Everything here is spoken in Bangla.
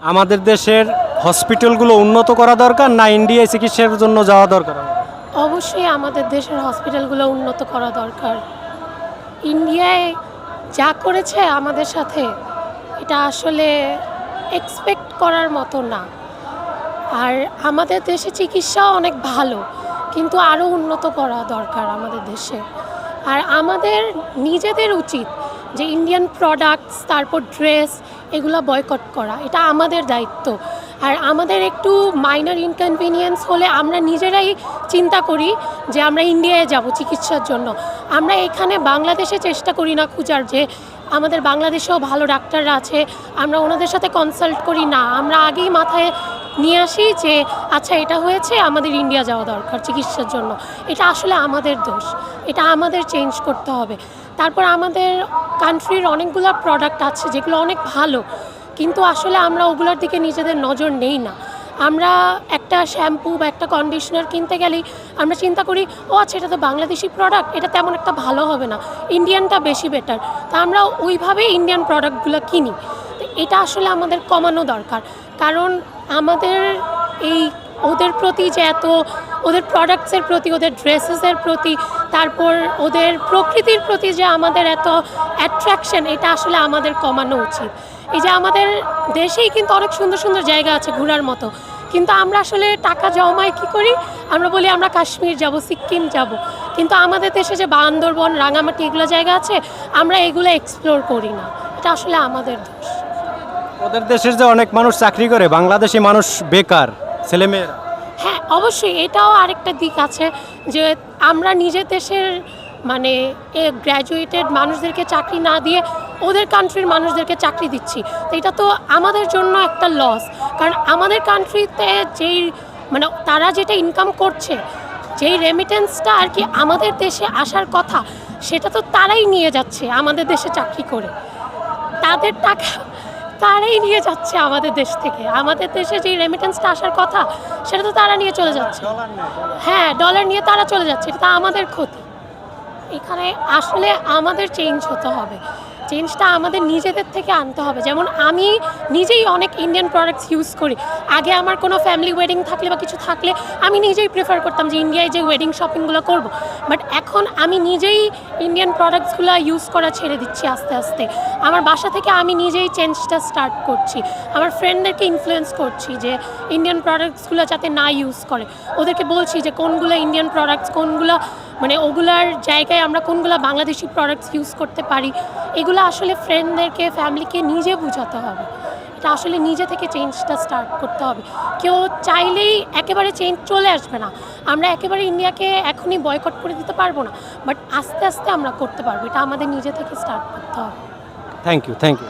আমাদের দেশের হসপিটালগুলো উন্নত করা দরকার, না ইন্ডিয়ায় চিকিৎসার জন্য যাওয়া দরকার অবশ্যই আমাদের দেশের হসপিটালগুলো উন্নত করা দরকার। ইন্ডিয়ায় যা করেছে আমাদের সাথে, এটা আসলে এক্সপেক্ট করার মতো না। আর আমাদের দেশে চিকিৎসাও অনেক ভালো, কিন্তু আরও উন্নত করা দরকার আমাদের দেশে। আর আমাদের নিজেদের উচিত যে ইন্ডিয়ান প্রোডাক্টস তারপর ড্রেস এগুলো বয়কট করা, এটা আমাদের দায়িত্ব। আর আমাদের একটু মাইনার ইনকনভিনিয়েন্স হলে আমরা নিজেরাই চিন্তা করি যে আমরা ইন্ডিয়ায় যাব চিকিৎসার জন্য। আমরা এখানে বাংলাদেশে চেষ্টা করি না খুঁজার যে আমাদের বাংলাদেশেও ভালো ডাক্তাররা আছে, আমরা ওনাদের সাথে কনসাল্ট করি না। আমরা আগেই মাথায় নিয়ে আসি যে আচ্ছা এটা হয়েছে, আমাদের ইন্ডিয়া যাওয়া দরকার চিকিৎসার জন্য। এটা আসলে আমাদের দোষ। এটা আমাদের চেঞ্জ করতে হবে। তারপর আমাদের কান্ট্রির অনেকগুলো প্রোডাক্ট আছে যেগুলো অনেক ভালো, কিন্তু আসলে আমরা ওগুলোর দিকে নিজেদের নজর নেই না। আমরা একটা শ্যাম্পু বা একটা কন্ডিশনার কিনতে গেলেই আমরা চিন্তা করি, ও আচ্ছা এটা তো বাংলাদেশি প্রোডাক্ট এটা তেমন একটা ভালো হবে না ইন্ডিয়ানটা বেশি বেটার তা আমরা ওইভাবে ইন্ডিয়ান প্রোডাক্টগুলো কিনি। এটা আসলে আমাদের কমানো দরকার। কারণ আমাদের এই ওদের প্রতি যে এত, ওদের প্রোডাক্টসের প্রতি, ওদের ড্রেসেসের প্রতি, তারপর ওদের প্রকৃতির প্রতি যে আমাদের এত অ্যাট্রাকশন এটা আসলে আমাদের কমানো উচিত। এই যে আমাদের দেশেই কিন্তু অনেক সুন্দর সুন্দর জায়গা আছে ঘোরার মতো। কিন্তু আমরা আসলে টাকা জমায় কি করি? আমরা বলি আমরা কাশ্মীর যাব, সিকিম যাব। কিন্তু আমাদের দেশে যে বান্দরবন, রাঙামাটি এগুলো জায়গা আছে, আমরা এগুলো এক্সপ্লোর করি না। এটা আসলে আমাদের দোষ। ওদের দেশের যে অনেক মানুষ চাকরি করে, বাংলাদেশি মানুষ বেকার। ছেলেমেয়েরা? হ্যাঁ অবশ্যই এটাও আরেকটা দিক আছে যে আমরা নিজের দেশের মানে এ গ্র্যাজুয়েটেড মানুষদেরকে চাকরি না দিয়ে ওদের কান্ট্রির মানুষদেরকে চাকরি দিচ্ছি। তো এটা তো আমাদের জন্য একটা লস কারণ আমাদের কান্ট্রিতে যেই মানে তারা যেটা ইনকাম করছে, যেই রেমিটেন্সটা আর কি আমাদের দেশে আসার কথা, সেটা তো তারাই নিয়ে যাচ্ছে আমাদের দেশে চাকরি করে। তাদের টাকা তারাই নিয়ে যাচ্ছে আমাদের দেশ থেকে। আমাদের দেশে যে রেমিটেন্সটা আসার কথা সেটা তো তারা নিয়ে চলে যাচ্ছে। হ্যাঁ ডলার নিয়ে তারা চলে যাচ্ছে এটা আমাদের ক্ষতি। এখানে আসলে আমাদের চেঞ্জ হতে হবে। চেঞ্জটা আমাদের নিজেদের থেকে আনতে হবে। যেমন আমি নিজেই অনেক ইন্ডিয়ান প্রোডাক্টস ইউজ করি। আগে আমার কোনো ফ্যামিলি ওয়েডিং থাকলে বা কিছু থাকলে আমি নিজেই প্রেফার করতাম যে ইন্ডিয়ায় যে ওয়েডিং শপিংগুলো করব। বাট এখন আমি নিজেই ইন্ডিয়ান প্রোডাক্টসগুলো ইউজ করা ছেড়ে দিচ্ছি আস্তে আস্তে। আমার বাসা থেকে আমি নিজেই চেঞ্জটা স্টার্ট করছি। আমার ফ্রেন্ডদেরকে ইনফ্লুয়েন্স করছি যে ইন্ডিয়ান প্রোডাক্টসগুলো যাতে না ইউজ করে। ওদেরকে বলছি যে কোনগুলো ইন্ডিয়ান প্রোডাক্টস কোনগুলো মানে ওগুলার জায়গায় আমরা কোনগুলো বাংলাদেশি প্রোডাক্টস ইউজ করতে পারি, এগুলো আসলে ফ্রেন্ডদেরকে ফ্যামিলিকে নিজে বোঝাতে হবে। এটা আসলে নিজে থেকে চেঞ্জটা স্টার্ট করতে হবে। কেউ চাইলেই একেবারে চেঞ্জ চলে আসবে না। আমরা একেবারে ইন্ডিয়াকে এখনই বয়কট করে দিতে পারব না বাট আস্তে আস্তে আমরা করতে পারব। এটা আমাদের নিজে থেকে স্টার্ট করতে হবে। Thank you thank you